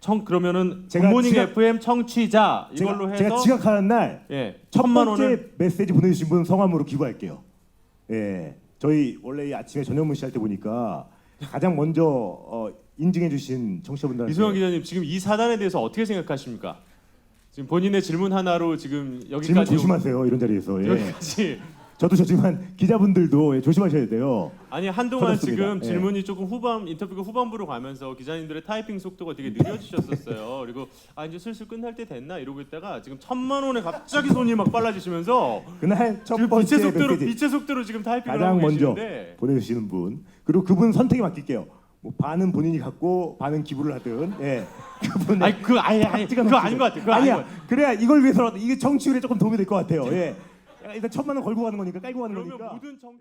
청 그러면은 제가 굿모닝 지각- FM 청취자 이걸로 제가, 해서 제가 지각하는 날예첫 천만 번째 원을 메시지 보내주신 분 성함으로 기부할게요. 예, 저희 원래 이 아침에 전현무 씨 할 때 보니까 가장 먼저 어, 인증해주신 청취자분들한테 이소영 기자님 지금 이 사단에 대해서 어떻게 생각하십니까? 지금 본인의 질문 하나로 지금 질문 여기까지 조심하세요 이런 자리에서. 예. 여기까지 저도 저지만 기자분들도 예, 조심하셔야 돼요. 아니 한동안 그렇습니다. 지금 예. 질문이 조금 후반 인터뷰가 후반부로 가면서 기자님들의 타이핑 속도가 되게 느려지셨었어요. 그리고 아 이제 슬슬 끝날 때 됐나 이러고 있다가 지금 천만 원에 갑자기 손이 막 빨라지시면서 그날 첫 지금 번째 빛의 속도로 메시지 빛의 속도로 지금 타이핑을 가장 하고 먼저 계시는데 보내주시는 분 그리고 그분 선택에 맡길게요. 뭐 반은 본인이 갖고 반은 기부를 하든 예 그분 아니 그 아예 아예 그거 아닌 것 같아요. 그거 아닌 것 아니야 같아요. 그래야 이걸 위해서라도 이게 정치율에 조금 도움이 될 것 같아요. 예 일단 천만 원 걸고 가는 거니까 깔고 가는 그러면 거니까. 모든 정